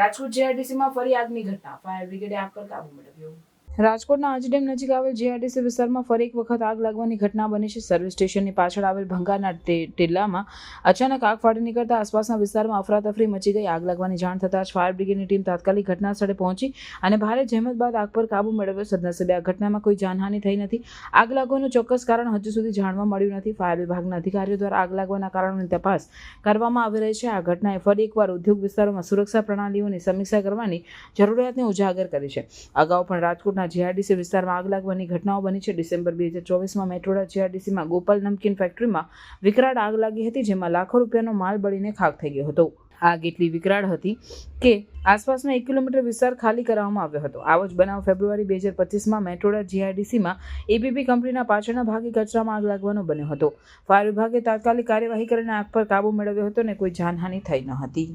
રાજકોટ જેઆરડીસીમાં ફરી આગની ઘટના. ફાયર બ્રિગેડે આગ પર કાબુ મેળવ્યો. રાજકોટના આંજડેમ નજીક આવેલ જીઆરડીસી વિસ્તારમાં ફરી એક વખત આગ લાગવાની ઘટના બની છે. સર્વિસ સ્ટેશનની પાછળ આવેલ ભંગારના ટેલામાં અચાનક આગ ફાટી નીકળતા આસપાસના વિસ્તારમાં અફરાતફરી મચી ગઈ. આગ લાગવાની જાણ થતાં જ ફાયર બ્રિગેડની ટીમ તાત્કાલિક ઘટના સ્થળે પહોંચી અને ભારે જહેમત બાદ આગ પર કાબુ મેળવ્યો સદનસીબે. આ ઘટનામાં કોઈ જાનહાનિ થઈ નથી. આગ લાગવાનું ચોક્કસ કારણ હજુ સુધી જાણવા મળ્યું નથી. ફાયર વિભાગના અધિકારીઓ દ્વારા આગ લાગવાના કારણોની તપાસ કરવામાં આવી રહી છે. આ ઘટનાએ ફરી એકવાર ઉદ્યોગ વિસ્તારોમાં સુરક્ષા પ્રણાલીઓની સમીક્ષા કરવાની જરૂરિયાતને ઉજાગર કરી છે. અગાઉ પણ રાજકોટના જીઆરડીસી વિસ્તારમાં આગ લાગવાની ઘટનાઓ બની છે. ડિસેમ્બર બે હજાર ચોવીસમાં મેટ્રોડા જીઆરડીસીમાં ગોપાલ નમકીન ફેક્ટરીમાં વિકરાળ આગ લાગી હતી, જેમાં લાખો રૂપિયાનો માલ બળીને ખાક થઈ ગયો હતો. આગ એટલી વિકરાળ હતી કે આસપાસનો એક કિલોમીટર વિસ્તાર ખાલી કરાવવામાં આવ્યો હતો. આવો જ બનાવ ફેબ્રુઆરી બે હજાર પચીસમાં મેટ્રોડા જીઆરડીસીમાં એબીપી કંપનીના પાછળના ભાગે કચરામાં આગ લાગવાનો બન્યો હતો. ફાયર વિભાગે તાત્કાલિક કાર્યવાહી કરીને આગ પર કાબૂ મેળવ્યો હતો અને કોઈ જાનહાનિ થઈ ન હતી.